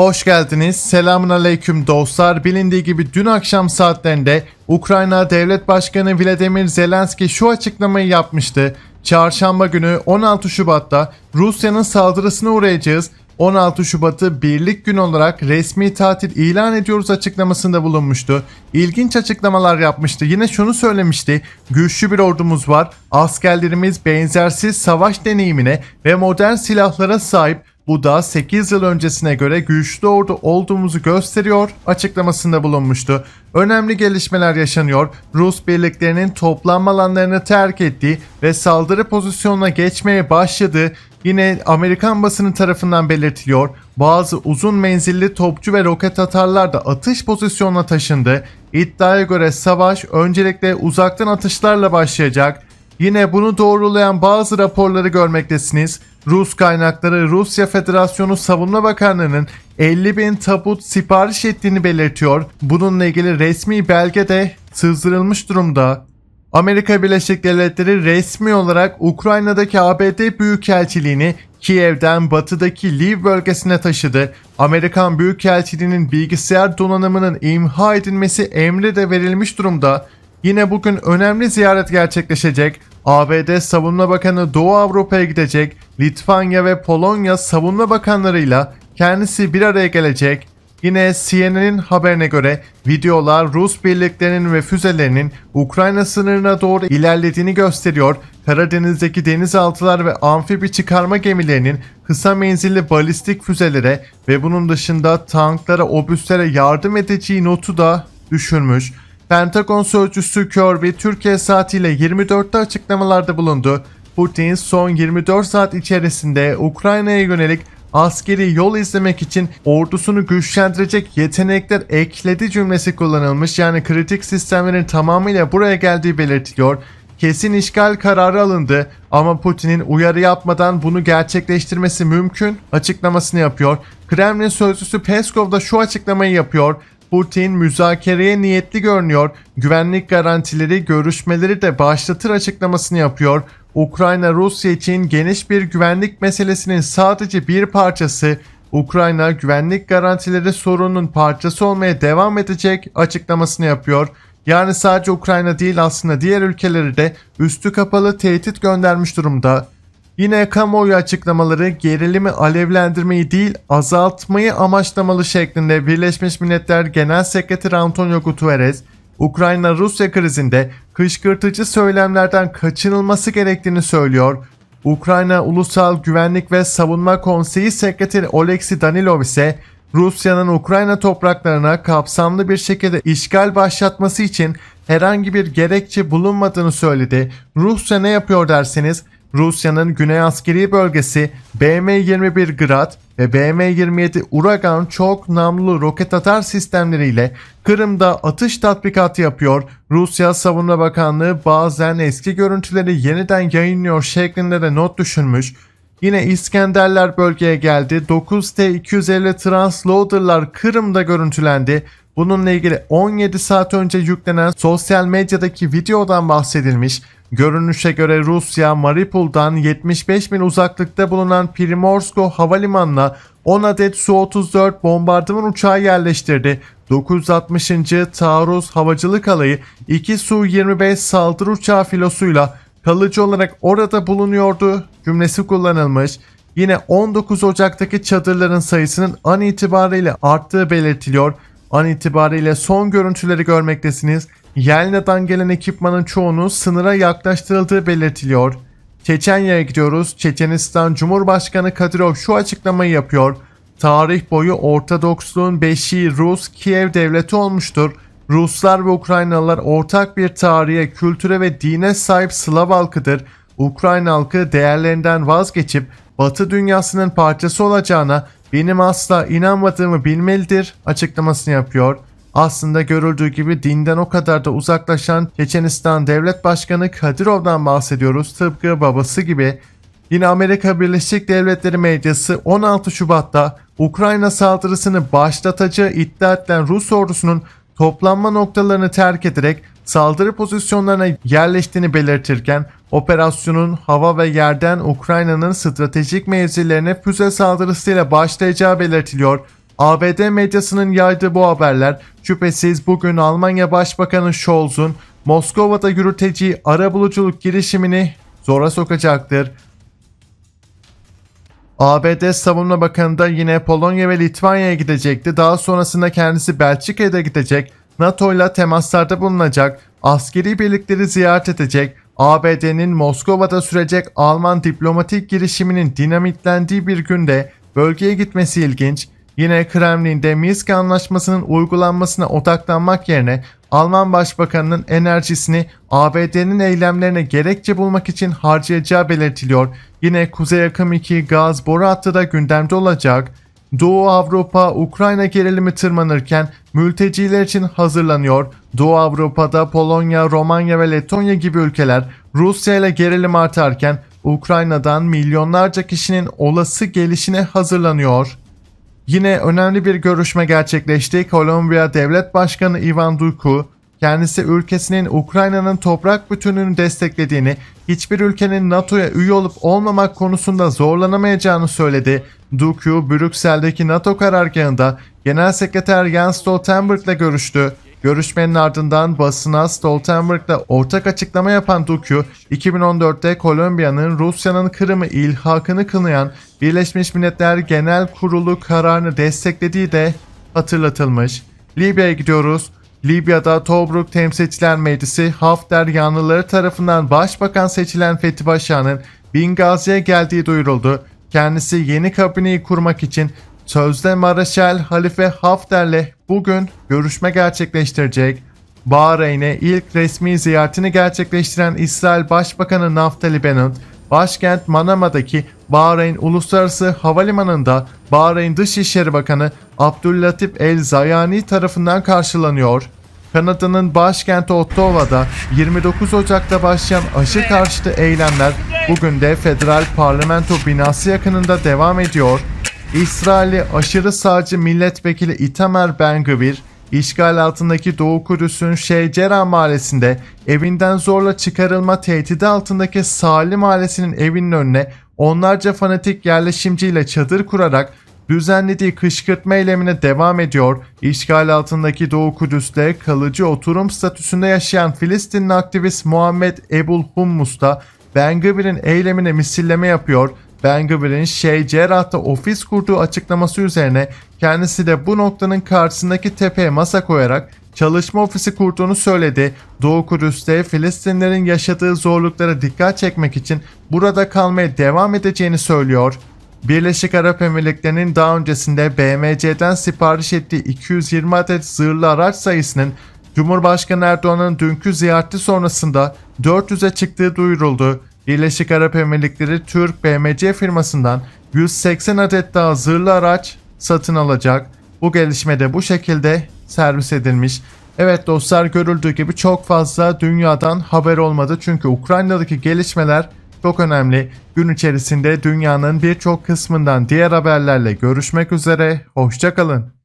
Hoş geldiniz. Selamun aleyküm dostlar. Bilindiği gibi dün akşam saatlerinde Ukrayna Devlet Başkanı Vladimir Zelenski şu açıklamayı yapmıştı. Çarşamba günü 16 Şubat'ta Rusya'nın saldırısına uğrayacağız. 16 Şubat'ı birlik gün olarak resmi tatil ilan ediyoruz açıklamasında bulunmuştu. İlginç açıklamalar yapmıştı. Yine şunu söylemişti. Güçlü bir ordumuz var. Askerlerimiz benzersiz savaş deneyimine ve modern silahlara sahip. Bu da 8 yıl öncesine göre güçlü ordu olduğumuzu gösteriyor açıklamasında bulunmuştu. Önemli gelişmeler yaşanıyor. Rus birliklerinin toplanma alanlarını terk ettiği ve saldırı pozisyonuna geçmeye başladığı yine Amerikan basını tarafından belirtiliyor. Bazı uzun menzilli topçu ve roket atarlar da atış pozisyonuna taşındı. İddiaya göre savaş öncelikle uzaktan atışlarla başlayacak. Yine bunu doğrulayan bazı raporları görmektesiniz. Rus kaynakları Rusya Federasyonu Savunma Bakanlığı'nın 50 bin tabut sipariş ettiğini belirtiyor. Bununla ilgili resmi belge de sızdırılmış durumda. Amerika Birleşik Devletleri resmi olarak Ukrayna'daki ABD Büyükelçiliğini Kiev'den batıdaki Lviv bölgesine taşıdı. Amerikan Büyükelçiliğinin bilgisayar donanımının imha edilmesi emri de verilmiş durumda. Yine bugün önemli ziyaret gerçekleşecek. ABD Savunma Bakanı Doğu Avrupa'ya gidecek. Litvanya ve Polonya Savunma Bakanlarıyla kendisi bir araya gelecek. Yine CNN'in haberine göre videolar Rus birliklerinin ve füzelerinin Ukrayna sınırına doğru ilerlediğini gösteriyor. Karadeniz'deki denizaltılar ve amfibi çıkarma gemilerinin kısa menzilli balistik füzelere ve bunun dışında tanklara, obüslere yardım edeceği notu da düşürmüş. Pentagon sözcüsü Kirby Türkiye saatiyle 24'te açıklamalarda bulundu. Putin son 24 saat içerisinde Ukrayna'ya yönelik askeri yol izlemek için ordusunu güçlendirecek yetenekler ekledi cümlesi kullanılmış. Yani kritik sistemlerin tamamıyla buraya geldiği belirtiliyor. Kesin işgal kararı alındı ama Putin'in uyarı yapmadan bunu gerçekleştirmesi mümkün açıklamasını yapıyor. Kremlin sözcüsü Peskov da şu açıklamayı yapıyor. Putin müzakereye niyetli görünüyor. Güvenlik garantileri görüşmeleri de başlatır açıklamasını yapıyor. Ukrayna Rusya için geniş bir güvenlik meselesinin sadece bir parçası. Ukrayna güvenlik garantileri sorunun parçası olmaya devam edecek açıklamasını yapıyor. Yani sadece Ukrayna değil aslında diğer ülkeleri de üstü kapalı tehdit göndermiş durumda. Yine kamuoyu açıklamaları gerilimi alevlendirmeyi değil azaltmayı amaçlamalı şeklinde Birleşmiş Milletler Genel Sekreteri Antonio Guterres, Ukrayna-Rusya krizinde kışkırtıcı söylemlerden kaçınılması gerektiğini söylüyor. Ukrayna Ulusal Güvenlik ve Savunma Konseyi Sekreteri Oleksiy Danilov ise Rusya'nın Ukrayna topraklarına kapsamlı bir şekilde işgal başlatması için herhangi bir gerekçe bulunmadığını söyledi. Rusya ne yapıyor derseniz Rusya'nın Güney Askeri Bölgesi BM-21 Grad ve BM-27 Uragan çok namlu roket atar sistemleriyle Kırım'da atış tatbikatı yapıyor. Rusya Savunma Bakanlığı bazen eski görüntüleri yeniden yayınlıyor şeklinde de not düşünmüş. Yine İskenderler bölgeye geldi. 9T-250 Transloader'lar Kırım'da görüntülendi. Bununla ilgili 17 saat önce yüklenen sosyal medyadaki videodan bahsedilmiş. Görünüşe göre Rusya Mariupol'dan 75 mil uzaklıkta bulunan Primorsko havalimanına 10 adet Su-34 bombardıman uçağı yerleştirdi. 960. Taarruz Havacılık Alayı 2 Su-25 saldırı uçağı filosuyla kalıcı olarak orada bulunuyordu cümlesi kullanılmış. Yine 19 Ocak'taki çadırların sayısının an itibariyle arttığı belirtiliyor. An itibariyle son görüntüleri görmektesiniz. Yelna'dan gelen ekipmanın çoğunun sınıra yaklaştırıldığı belirtiliyor. Çeçenya'ya gidiyoruz. Çeçenistan Cumhurbaşkanı Kadyrov şu açıklamayı yapıyor. Tarih boyu Ortodoksluğun beşiği Rus Kiev devleti olmuştur. Ruslar ve Ukraynalılar ortak bir tarihe, kültüre ve dine sahip Slav halkıdır. Ukrayna halkı değerlerinden vazgeçip Batı dünyasının parçası olacağına benim asla inanmadığımı bilmelidir açıklamasını yapıyor. Aslında görüldüğü gibi dinden o kadar da uzaklaşan Çeçenistan Devlet Başkanı Kadirov'dan bahsediyoruz. Tıpkı babası gibi. Yine Amerika Birleşik Devletleri medyası 16 Şubat'ta Ukrayna saldırısını başlatacağı iddia edilen Rus ordusunun toplanma noktalarını terk ederek saldırı pozisyonlarına yerleştiğini belirtirken operasyonun hava ve yerden Ukrayna'nın stratejik mevzilerine füze saldırısıyla başlayacağı belirtiliyor. ABD medyasının yaydığı bu haberler şüphesiz bugün Almanya Başbakanı Scholz'un Moskova'da yürüteceği arabuluculuk girişimini zora sokacaktır. ABD Savunma Bakanı da yine Polonya ve Litvanya'ya gidecekti. Daha sonrasında kendisi Belçika'ya gidecek. NATO ile temaslarda bulunacak. Askeri birlikleri ziyaret edecek. ABD'nin Moskova'da sürecek Alman diplomatik girişiminin dinamitlendiği bir günde bölgeye gitmesi ilginç. Yine Kremlin'de Minsk Anlaşması'nın uygulanmasına odaklanmak yerine Alman Başbakanı'nın enerjisini ABD'nin eylemlerine gerekçe bulmak için harcayacağı belirtiliyor. Yine Kuzey Akım 2 gaz boru hattı da gündemde olacak. Doğu Avrupa Ukrayna gerilimi tırmanırken mülteciler için hazırlanıyor. Doğu Avrupa'da Polonya, Romanya ve Letonya gibi ülkeler Rusya ile gerilim artarken Ukrayna'dan milyonlarca kişinin olası gelişine hazırlanıyor. Yine önemli bir görüşme gerçekleşti. Kolombiya Devlet Başkanı Ivan Duku, kendisi ülkesinin Ukrayna'nın toprak bütünlüğünü desteklediğini, hiçbir ülkenin NATO'ya üye olup olmamak konusunda zorlanamayacağını söyledi. Duku, Brüksel'deki NATO karargahında Genel Sekreter Jens Stoltenberg'le görüştü. Görüşmenin ardından basına Stoltenberg'le ortak açıklama yapan Duku, 2014'te Kolombiya'nın Rusya'nın Kırım'ı ilhakını kınayan Birleşmiş Milletler Genel Kurulu kararını desteklediği de hatırlatılmış. Libya'ya gidiyoruz. Libya'da Tobruk Temsilciler Meclisi Hafter yanlıları tarafından başbakan seçilen Fethi Başar'ın Bingazi'ye geldiği duyuruldu. Kendisi yeni kabineyi kurmak için sözde Maraşal Halife Hafter'le bugün görüşme gerçekleştirecek. Bahreyn'e ilk resmi ziyaretini gerçekleştiren İsrail Başbakanı Naftali Bennett, başkent Manama'daki Bahreyn Uluslararası Havalimanı'nda Bahreyn Dışişleri Bakanı Abdüllatif El Zayani tarafından karşılanıyor. Kanada'nın başkenti Ottawa'da 29 Ocak'ta başlayan aşı karşıtı eylemler bugün de federal parlamento binası yakınında devam ediyor. İsrail'i aşırı sağcı milletvekili Itamar Ben-Gvir, işgal altındaki Doğu Kudüs'ün Şeycera mahallesinde evinden zorla çıkarılma tehdidi altındaki Salih mahallesinin evinin önüne onlarca fanatik yerleşimciyle çadır kurarak düzenlediği kışkırtma eylemine devam ediyor. İşgal altındaki Doğu Kudüs'te kalıcı oturum statüsünde yaşayan Filistinli aktivist Muhammed Ebul Hummus da Ben Gvir'in eylemine misilleme yapıyor. Ben Gvir'in Şey Cerrah'ta ofis kurduğu açıklaması üzerine kendisi de bu noktanın karşısındaki tepeye masa koyarak çalışma ofisi kurduğunu söyledi. Doğu Kudüs'te Filistinlerin yaşadığı zorluklara dikkat çekmek için burada kalmaya devam edeceğini söylüyor. Birleşik Arap Emirlikleri'nin daha öncesinde BMC'den sipariş ettiği 220 adet zırhlı araç sayısının Cumhurbaşkanı Erdoğan'ın dünkü ziyareti sonrasında 400'e çıktığı duyuruldu. Birleşik Arap Emirlikleri Türk BMC firmasından 180 adet daha zırhlı araç satın alacak. Bu gelişme de bu şekilde servis edilmiş. Evet dostlar görüldüğü gibi çok fazla dünyadan haber olmadı çünkü Ukrayna'daki gelişmeler çok önemli. Gün içerisinde dünyanın birçok kısmından diğer haberlerle görüşmek üzere. Hoşçakalın.